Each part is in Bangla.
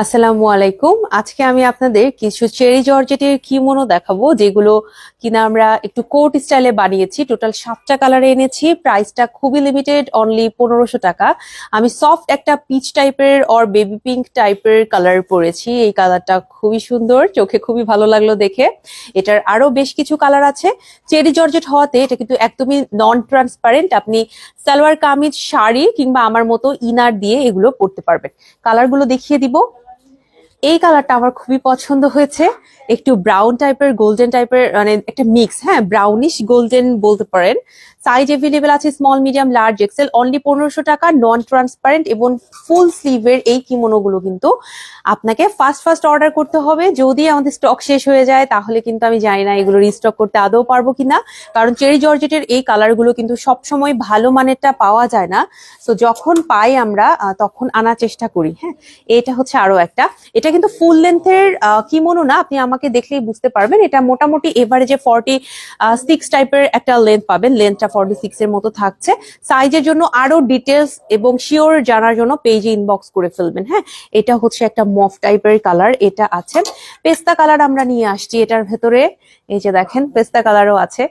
আসসালামু আলাইকুম। আজকে আমি আপনাদের কিছু চেরি জর্জেটের কিমোনো দেখাবো, যেগুলো কিনা আমরা একটু কোট স্টাইলে বানিয়েছি। টোটাল সাতটা কালারে এনেছি। প্রাইসটা খুবই লিমিটেড অনলি পনেরোশো টাকা। আমি সফট একটা পিচ টাইপের অর বেবি পিঙ্ক টাইপের কালার পরেছি। এই কালারটা খুবই সুন্দর, চোখে খুবই ভালো লাগল দেখে। এটার আরও বেশ কিছু কালার আছে। চেরি জর্জেট হওয়াতে এটা কিন্তু একদমই নন ট্রান্সপারেন্ট আপনি সালোয়ার কামিজ, শাড়ি কিংবা আমার মতো ইনার দিয়ে এগুলো পরতে পারবেন। কালারগুলো দেখিয়ে দিব। এই কালারটা আমার খুবই পছন্দ হয়েছে। একটু ব্রাউন টাইপের গোল্ডেন টাইপের মানে একটা মিক্স হ্যাঁ ব্রাউনিশ গোল্ডেন বলতে পারেন। সাইজ এভেলেবেল আছে small medium large XL only পনেরোশো টাকা নন ট্রান্সপারেন্ট এবং ফুল স্লিভের এই কিমোনোগুলো কিন্তু আপনাকে ফার্স্ট ফার্স্ট অর্ডার করতে হবে। যদি আমাদের স্টক শেষ হয়ে যায়, তাহলে কিন্তু আমি জানি না এগুলো রিস্টক করতে আদৌ পারব কিনা। কারণ চেরি জর্জেটের এই কালারগুলো কিন্তু সবসময় ভালো মানেরটা পাওয়া যায় না। তো যখন পাই আমরা তখন আনার চেষ্টা করি হ্যাঁ। এটা হচ্ছে আরও একটা। এটা কিন্তু ফুল লেন্থের কিমোনো না, আপনি আমাকে দেখলেই বুঝতে পারবেন। এটা মোটামুটি এভারেজে ফর্টি সিক্স টাইপের একটা লেন্থ পাবেন। লেন্থটা ফর্টি সিক্স এর মতো থাকছে। সাইজের জন্য আরও ডিটেলস এবং শিওর জানার জন্য পেজে ইনবক্স করে ফেলবেন হ্যাঁ? এটা হচ্ছে একটা মফ টাইপের কালার এটা আছে। পেস্তা কালার আমরা নিয়ে আসছি, এটার ভেতরে, এই যে দেখেন, পেস্তা কালারও আছে।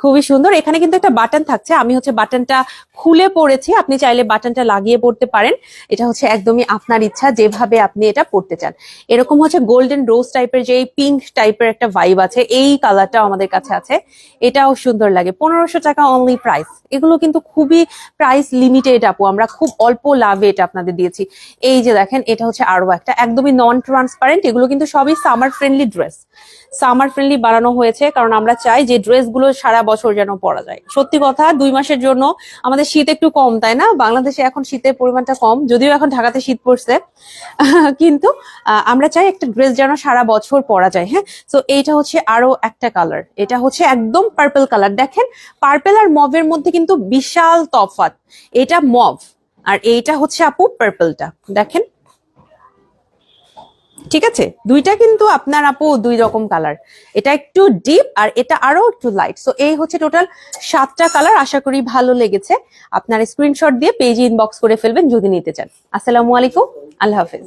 খুবই সুন্দর। এখানে কিন্তু একটা বাটন থাকছে। আমি হচ্ছে বাটনটা খুলে পড়েছি। আপনি চাইলে বাটনটা লাগিয়ে পড়তে পারেন। এটা হচ্ছে একদমই আপনার ইচ্ছা, যেভাবে আপনি এটা পড়তে চান। এরকম হচ্ছে গোল্ডেন রোজ টাইপের যে পিঙ্ক টাইপের একটা ভাইব আছে, এই কালারটাও আমাদের কাছে আছে। এটাও সুন্দর লাগে। পনেরোশো টাকা অনলি প্রাইস এগুলো কিন্তু খুবই প্রাইস লিমিটেড আপু। আমরা খুব অল্প লাভে এটা আপনাদের দিয়েছি। এই যে দেখেন, এটা হচ্ছে আরও একটা। একদমই নন ট্রান্সপারেন্ট এগুলো কিন্তু সবই summer friendly dress summer friendly বানানো হয়েছে। কারণ আমরা চাই যে ড্রেসগুলো সারা বছর যেন পরা যায়। সত্যি কথা, দুই মাসের জন্য আমাদের শীত একটু কম, তাই না? বাংলাদেশে এখন শীতের পরিমাণটা কম, যদিও এখন ঢাকাতে শীত পড়ছে। কিন্তু আমরা চাই একটা ড্রেস যেন সারা বছর পরা যায় হ্যাঁ? তো এইটা হচ্ছে আরও একটা কালার এটা হচ্ছে একদম পার্পল কালার দেখেন পার্পল আর মভের মধ্যে কিন্তু বিশাল তফাৎ। এটা মভ আর এইটা হচ্ছে আপু পার্পলটা দেখেন ঠিক আছে? দুইটা কিন্তু আপনার আপু দুই রকম কালার এটা একটু ডিপ আর এটা আরও একটু লাইট সো এই হচ্ছে টোটাল সাতটা কালার আশা করি ভালো লেগেছে। আপনার স্ক্রিনশট দিয়ে পেজে ইনবক্স করে ফেলবেন যদি নিতে চান। আসসালামু আলাইকুম। আল্লাহ হাফেজ।